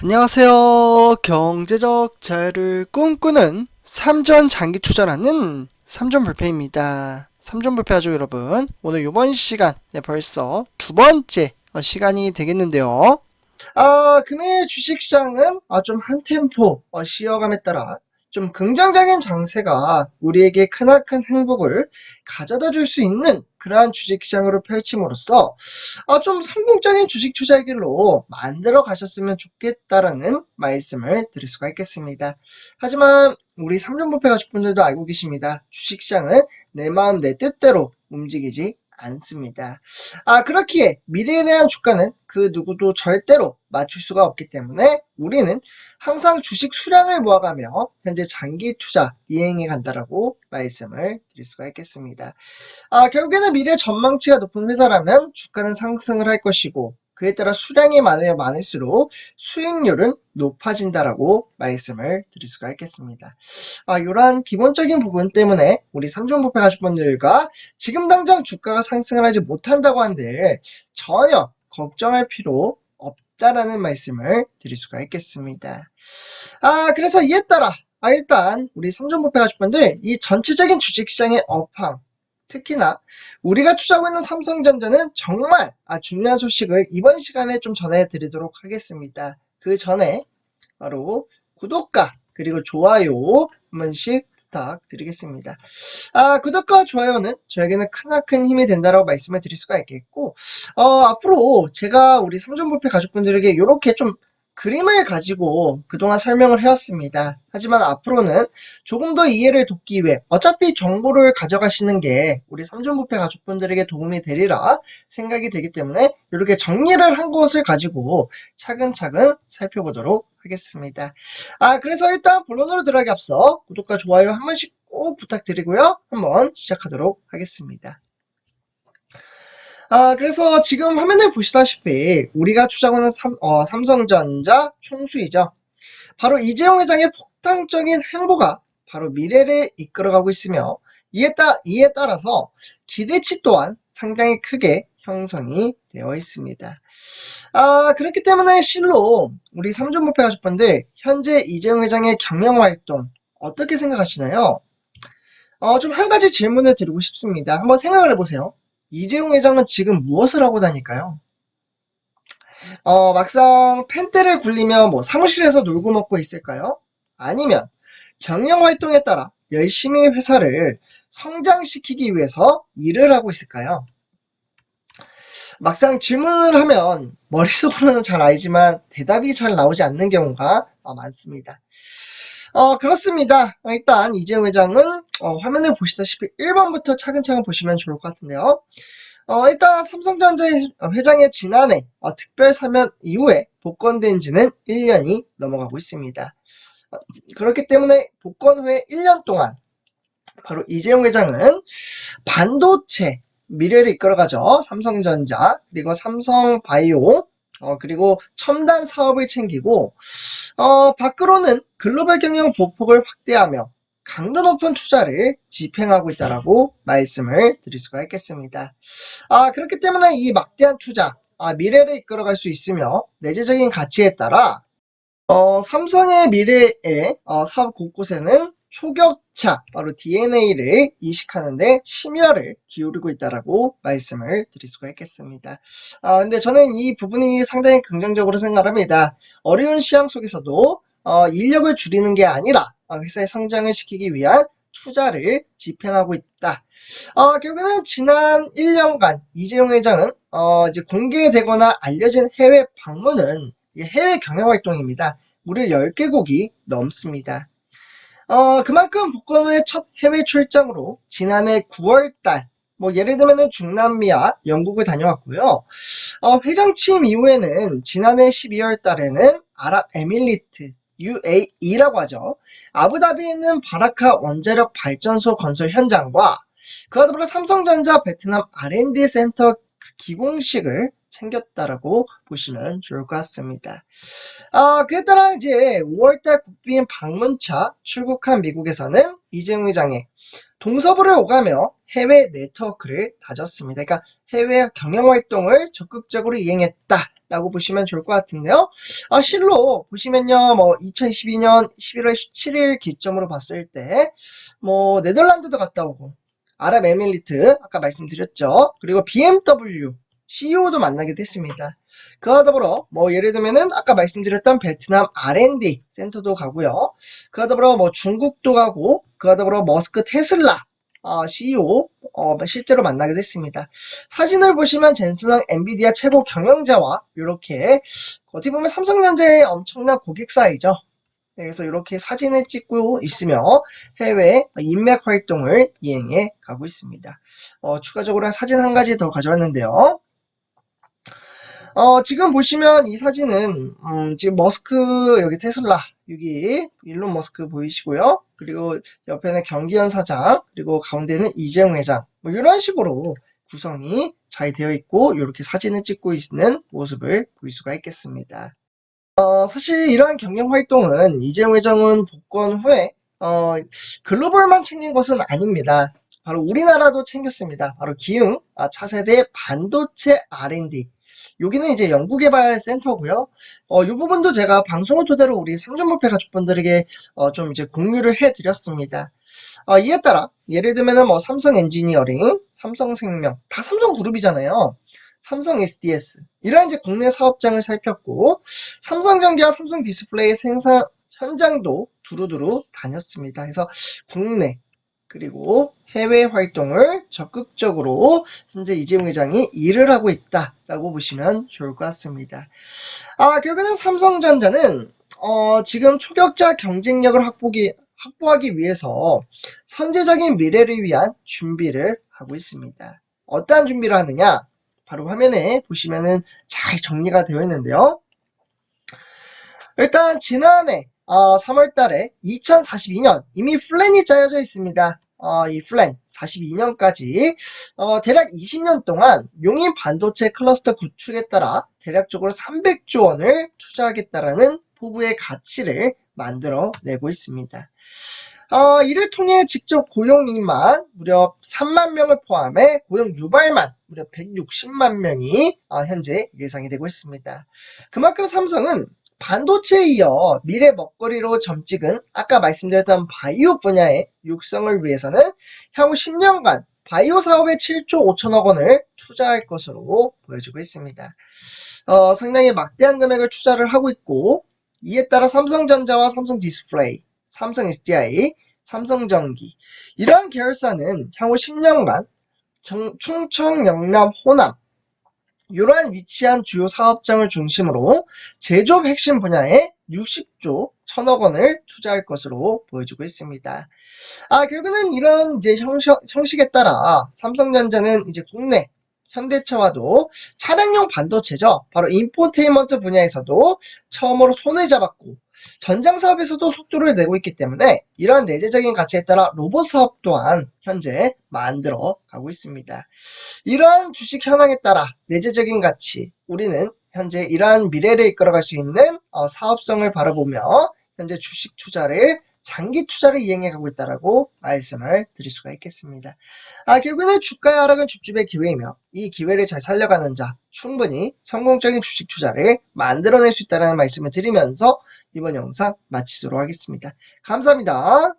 안녕하세요. 경제적 자유를 꿈꾸는 삼전 장기 투자라는 삼전 불패입니다. 삼전 불패 가족 여러분, 오늘 이번 시간 네, 벌써 두 번째 어, 시간이 되겠는데요. 아, 금일 주식시장은 아, 좀 한 템포 어, 쉬어감에 따라 좀 긍정적인 장세가 우리에게 크나큰 행복을 가져다 줄 수 있는 그러한 주식시장으로 펼침으로써 아, 좀 성공적인 주식 투자의 길로 만들어 가셨으면 좋겠다라는 말씀을 드릴 수가 있겠습니다. 하지만 우리 삼전부패 가족분들도 알고 계십니다. 주식시장은 내 마음 내 뜻대로 움직이지 않습니다. 아, 그렇기에 미래에 대한 주가는 그 누구도 절대로 맞출 수가 없기 때문에 우리는 항상 주식 수량을 모아가며 현재 장기 투자 이행해 간다라고 말씀을 드릴 수가 있겠습니다. 아, 결국에는 미래 전망치가 높은 회사라면 주가는 상승을 할 것이고 그에 따라 수량이 많으면 많을수록 수익률은 높아진다라고 말씀을 드릴 수가 있겠습니다. 아, 이러한 기본적인 부분 때문에 우리 삼종부패 가족분들과 지금 당장 주가가 상승을 하지 못한다고 한들 전혀 걱정할 필요 없다라는 말씀을 드릴 수가 있겠습니다. 아, 그래서 이에 따라 아, 일단 우리 삼종부패 가족분들 이 전체적인 주식시장의 업황 특히나 우리가 투자하고 있는 삼성전자는 정말 아, 중요한 소식을 이번 시간에 좀 전해드리도록 하겠습니다. 그 전에 바로 구독과 그리고 좋아요 한 번씩 부탁드리겠습니다. 아, 구독과 좋아요는 저에게는 크나큰 힘이 된다라고 말씀을 드릴 수가 있겠고, 어, 앞으로 제가 우리 삼존부패 가족분들에게 이렇게 좀 그림을 가지고 그동안 설명을 해왔습니다. 하지만 앞으로는 조금 더 이해를 돕기 위해 어차피 정보를 가져가시는 게 우리 삼존부패 가족분들에게 도움이 되리라 생각이 되기 때문에 이렇게 정리를 한 것을 가지고 차근차근 살펴보도록 하겠습니다. 아, 그래서 일단 본론으로 들어가기 앞서 구독과 좋아요 한 번씩 꼭 부탁드리고요. 한번 시작하도록 하겠습니다. 아, 그래서 지금 화면을 보시다시피 우리가 추정하는 삼, 어, 삼성전자 총수이죠. 바로 이재용 회장의 폭탄적인 행보가 바로 미래를 이끌어가고 있으며 이에, 따, 이에 따라서 기대치 또한 상당히 크게 형성이 되어 있습니다. 아, 그렇기 때문에 실로 우리 삼존목표 가족분들 현재 이재용 회장의 경영 활동 어떻게 생각하시나요? 어, 좀 한 가지 질문을 드리고 싶습니다. 한번 생각을 해보세요. 이재용 회장은 지금 무엇을 하고 다닐까요? 어, 막상 펜트를 굴리며 뭐 사무실에서 놀고 먹고 있을까요? 아니면 경영 활동에 따라 열심히 회사를 성장시키기 위해서 일을 하고 있을까요? 막상 질문을 하면 머릿속으로는 잘 알지만 대답이 잘 나오지 않는 경우가 어, 많습니다. 어, 그렇습니다. 일단 이재용 회장은 어, 화면을 보시다시피 1번부터 차근차근 보시면 좋을 것 같은데요. 어, 일단 삼성전자 회장의 지난해 어, 특별 사면 이후에 복권된 지는 1년이 넘어가고 있습니다. 어, 그렇기 때문에 복권 후에 1년 동안 바로 이재용 회장은 반도체 미래를 이끌어가죠. 삼성전자 그리고 삼성바이오 어, 그리고 첨단 사업을 챙기고 어, 밖으로는 글로벌 경영 보폭을 확대하며 강도 높은 투자를 집행하고 있다라고 말씀을 드릴 수가 있겠습니다. 아, 그렇기 때문에 이 막대한 투자, 아, 미래를 이끌어갈 수 있으며 내재적인 가치에 따라 어, 삼성의 미래의 어, 사업 곳곳에는 초격차, 바로 DNA를 이식하는데 심혈을 기울이고 있다라고 말씀을 드릴 수가 있겠습니다. 아, 근데 저는 이 부분이 상당히 긍정적으로 생각합니다. 어려운 시장 속에서도 어, 인력을 줄이는 게 아니라 어, 회사의 성장을 시키기 위한 투자를 집행하고 있다. 어, 결국에는 지난 1년간 이재용 회장은 어, 이제 공개되거나 알려진 해외 방문은 해외 경영 활동입니다. 무려 10개국이 넘습니다. 어, 그만큼 복권 후의 첫 해외 출장으로 지난해 9월달, 뭐 예를 들면 중남미와 영국을 다녀왔고요. 어, 회장 취임 이후에는 지난해 12월 달에는 아랍에밀리트, UAE라고 하죠. 아부다비에 있는 바라카 원자력 발전소 건설 현장과 그와 더불어 삼성전자 베트남 R&D 센터 기공식을 챙겼다라고 보시면 좋을 것 같습니다. 아, 그에 따라 이제 5월달 국빈 방문차 출국한 미국에서는 이재용 회장의 동서부를 오가며 해외 네트워크를 다졌습니다. 그러니까 해외 경영 활동을 적극적으로 이행했다 라고 보시면 좋을 것 같은데요. 아, 실로 보시면요, 뭐 2012년 11월 17일 기점으로 봤을 때, 뭐 네덜란드도 갔다 오고, 아랍에미리트 아까 말씀드렸죠. 그리고 BMW CEO도 만나기도 했습니다. 그와 더불어 뭐 예를 들면은 아까 말씀드렸던 베트남 R&D 센터도 가고요. 그와 더불어 뭐 중국도 가고 그와 더불어 머스크 테슬라 어, CEO 어, 실제로 만나기도 했습니다. 사진을 보시면 젠슨왕 엔비디아 최고 경영자와 이렇게 어떻게 보면 삼성전자의 엄청난 고객사이죠. 네, 그래서 이렇게 사진을 찍고 있으며 해외 인맥 활동을 이행해 가고 있습니다. 어, 추가적으로 사진 한 가지 더 가져왔는데요. 어, 지금 보시면 이 사진은 음, 지금 머스크 여기 테슬라 여기 일론 머스크 보이시고요. 그리고 옆에는 경기현 사장 그리고 가운데는 이재용 회장 뭐 이런 식으로 구성이 잘 되어 있고 이렇게 사진을 찍고 있는 모습을 볼 수가 있겠습니다. 어, 사실 이러한 경영 활동은 이재용 회장은 복권 후에 어, 글로벌만 챙긴 것은 아닙니다. 바로 우리나라도 챙겼습니다. 바로 기흥 아, 차세대 반도체 R&D 여기는 이제 연구개발센터고요. 어, 이 부분도 제가 방송을 토대로 우리 삼전부패 가족분들에게 어, 좀 이제 공유를 해드렸습니다. 어, 이에 따라 예를 들면은 뭐 삼성 엔지니어링, 삼성생명 다 삼성 그룹이잖아요. 삼성 SDS 이런 이제 국내 사업장을 살폈고 삼성전기와 삼성 디스플레이 생산 현장도 두루두루 다녔습니다. 그래서 국내 그리고 해외 활동을 적극적으로 현재 이재용 회장이 일을 하고 있다라고 보시면 좋을 것 같습니다. 아, 결국에는 삼성전자는 어, 지금 초격자 경쟁력을 확보기, 확보하기 위해서 선제적인 미래를 위한 준비를 하고 있습니다. 어떠한 준비를 하느냐? 바로 화면에 보시면은 잘 정리가 되어 있는데요. 일단 지난해 어, 3월 달에 2042년 이미 플랜이 짜여져 있습니다. 어, 이 플랜 42년까지 어, 대략 20년 동안 용인 반도체 클러스터 구축에 따라 대략적으로 300조 원을 투자하겠다라는 포부의 가치를 만들어 내고 있습니다. 어, 이를 통해 직접 고용인만 무려 3만 명을 포함해 고용 유발만 무려 160만 명이 어, 현재 예상이 되고 있습니다. 그만큼 삼성은 반도체에 이어 미래 먹거리로 점찍은 아까 말씀드렸던 바이오 분야의 육성을 위해서는 향후 10년간 바이오 사업에 7조 5천억 원을 투자할 것으로 보여지고 있습니다. 어, 상당히 막대한 금액을 투자를 하고 있고 이에 따라 삼성전자와 삼성 디스플레이, 삼성 SDI, 삼성전기 이러한 계열사는 향후 10년간 정- 충청, 영남, 호남 이러한 위치한 주요 사업장을 중심으로 제조업 핵심 분야에 60조 1000억 원을 투자할 것으로 보여지고 있습니다. 아, 결국은 이런 이제 형식, 형식에 따라 삼성전자는 이제 국내 현대차와도 차량용 반도체죠. 바로 인포테인먼트 분야에서도 처음으로 손을 잡았고 전장 사업에서도 속도를 내고 있기 때문에 이러한 내재적인 가치에 따라 로봇 사업 또한 현재 만들어 가고 있습니다. 이러한 주식 현황에 따라 내재적인 가치, 우리는 현재 이러한 미래를 이끌어갈 수 있는 어, 사업성을 바라보며 현재 주식 투자를 장기 투자를 이행해 가고 있다라고 말씀을 드릴 수가 있겠습니다. 아, 결국에는 주가의 하락은 줍줍의 기회이며 이 기회를 잘 살려가는 자 충분히 성공적인 주식 투자를 만들어낼 수 있다는 말씀을 드리면서 이번 영상 마치도록 하겠습니다. 감사합니다.